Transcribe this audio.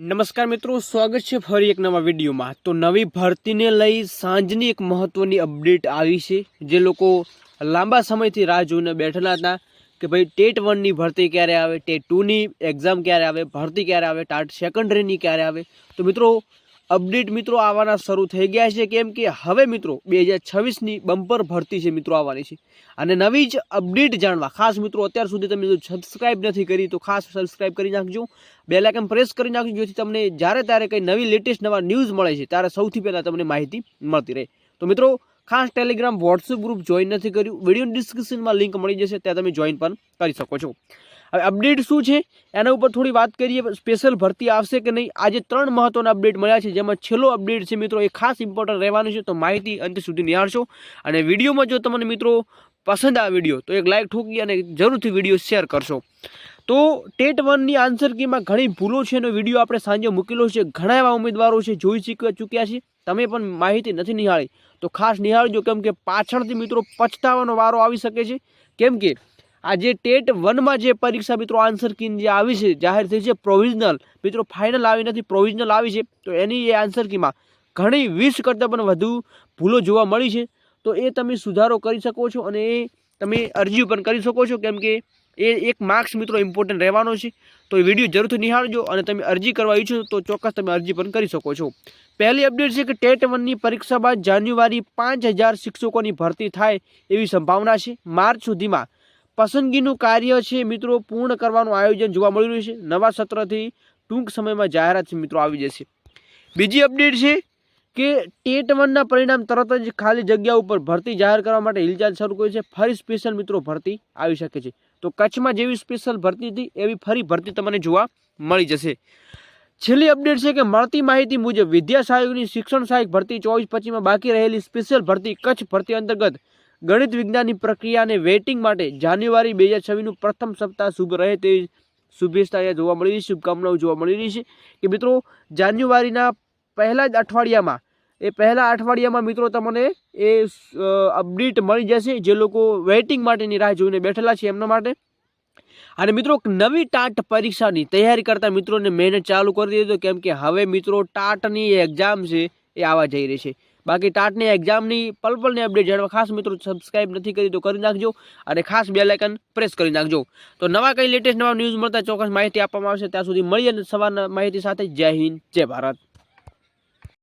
નમસ્કાર મિત્રો, સ્વાગત છે ફરી એક નવા વિડીયોમાં. તો નવી ભરતીને લઈ સાંજની એક મહત્વની અપડેટ આવી છે, જે લોકો લાંબા સમયથી રાહ જોઈને બેઠેલા હતા કે ભાઈ ટેટ વનની ભરતી ક્યારે આવે, ટેટ ટુની એક્ઝામ ક્યારે આવે, ભરતી ક્યારે આવે, ટાટ સેકન્ડરીની ક્યારે આવે. તો મિત્રો અપડેટ મિત્રો આવવાના શરૂ થઈ ગયા છે. કેમ કે હવે મિત્રો બે હજાર છવ્વીસની બમ્પર ભરતી છે મિત્રો આવવાની છે. અને નવી જ અપડેટ જાણવા, ખાસ મિત્રો અત્યાર સુધી તમે જો સબસ્ક્રાઇબ નથી કરી તો ખાસ સબસ્ક્રાઇબ કરી નાખજો. બેલ આઇકન પ્રેસ કરી નાખજો, જેથી તમને જ્યારે ત્યારે કંઈ નવી લેટેસ્ટ નવા ન્યૂઝ મળે છે, ત્યારે સૌથી પહેલાં તમને માહિતી મળતી રહે. તો મિત્રો, ખાસ ટેલિગ્રામ વોટ્સઅપ ગ્રુપ જોઈન નથી કર્યું. વીડિયો ડિસ્ક્રિપ્શનમાં લિંક મળી જશે, ત્યાં તમે જોઈન પણ કરી શકો છો. હવે અપડેટ શું છે? એના ઉપર થોડી વાત કરીએ સ્પેશિયલ ભરતી આવશે કે નહીં? આજે ત્રણ મહત્વના અપડેટ મળ્યા છે, જેમાં છેલ્લો અપડેટ છે મિત્રો, એ ખાસ ઇમ્પોર્ટન્ટ રહેવાનું છે, તો માહિતી અંત સુધી નિહાળશો. અને વિડીયોમાં જો તમને મિત્રો પસંદ આ વીડિયો, તો એક લાઇક ઠોકી અને જરૂરથી વીડિયો શેર કરશો. તો ટેટ વનની આન્સર કીમાં ઘણી ભૂલો છે એનો વીડિયો આપણે સાંજે મૂકેલો છે. ઘણા એવા ઉમેદવારો છે, જોઈ ચૂક્યા ચૂક્યા છે. તમે પણ માહિતી નથી નિહાળી, તો ખાસ નિહાળજો, કેમ કે પાછળથી મિત્રો પછતાવાનો વારો આવી શકે છે. કેમ કે આ જે ટેટ વનમાં જે પરીક્ષા મિત્રો આન્સર કીન જે આવી છે, જાહેર થઈ છે પ્રોવિઝનલ મિત્રો ફાઇનલ આવી નથી પ્રોવિઝનલ આવી છે, તો એની એ આન્સર કીમાં ઘણી વીસ કરતાં પણ વધુ ભૂલો જોવા મળી છે. તો એ તમે સુધારો કરી શકો છો અને એ તમે અરજી પણ કરી શકો છો, કેમ કે એ એક માર્ક્સ મિત્રો ઇમ્પોર્ટન્ટ રહેવાનો છે. તો એ વીડિયો જરૂરથી નિહાળજો અને તમે અરજી કરવા ઈચ્છો તો ચોક્કસ તમે અરજી પણ કરી શકો છો. પહેલી અપડેટ છે કે ટેટ વનની પરીક્ષા બાદ જાન્યુઆરી પાંચ હજાર શિક્ષકોની ભરતી થાય એવી સંભાવના છે. માર્ચ સુધીમાં પસંદગીનું કાર્ય છે મિત્રો પૂર્ણ કરવાનું આયોજન જોવા મળી રહ્યું છે. નવા સત્રથી ટૂંક સમયમાં જાહેરાત મિત્રો આવી જશે. બીજી અપડેટ છે કે ટેટ વનના પરિણામ તરત જ ખાલી જગ્યા ઉપર ભરતી જાહેર કરવા માટે હિલચાલ શરૂ કરી છે. ફરી સ્પેશિયલ મિત્રો ભરતી આવી શકે છે. તો કચ્છમાં જેવી સ્પેશિયલ ભરતી હતી, એવી ફરી ભરતી તમને જોવા મળી જશે. છેલ્લી અપડેટ છે કે મળતી માહિતી મુજબ વિદ્યા સહાયકની શિક્ષણ સહાયક ભરતી ચોવીસ પચીસમાં બાકી રહેલી સ્પેશિયલ ભરતી કચ્છ ભરતી અંતર્ગત ગણિત વિજ્ઞાનની પ્રક્રિયાને વેઇટિંગ માટે જાન્યુઆરી બે હજાર છવ્વીસનું પ્રથમ સપ્તાહ શુભ રહે તેવી શુભેચ્છા અહીંયા જોવા મળી રહી છે, શુભકામનાઓ જોવા મળી રહી છે. કે મિત્રો, જાન્યુઆરીના પહેલા જ અઠવાડિયામાં, એ પહેલા અઠવાડિયામાં મિત્રો તમને એ અપડેટ મળી જશે જે લોકો વેઇટિંગ માટેની રાહ જોઈને બેઠેલા છે એમના માટે. અને મિત્રો નવી ટાટ પરીક્ષાની તૈયારી કરતા મિત્રોને મહેનત ચાલુ કરી દીધો. કેમ કે હવે મિત્રો, ટાટની એક્ઝામ છે, એ આવવા જઈ રહી છે. બાકી ટાટની એક્ઝામની પલપલની અપડેટ જાણવા ખાસ મિત્રો સબસ્ક્રાઇબ નથી કરી તો કરી નાખજો અને ખાસ બે લાઇકન પ્રેસ કરી નાખજો. તો નવા કંઈ લેટેસ્ટ નવા ન્યૂઝ મળતા ચોક્કસ માહિતી આપવામાં આવશે. ત્યાં સુધી મળીએ સવારના માહિતી સાથે જય હિન્દ, જય ભારત.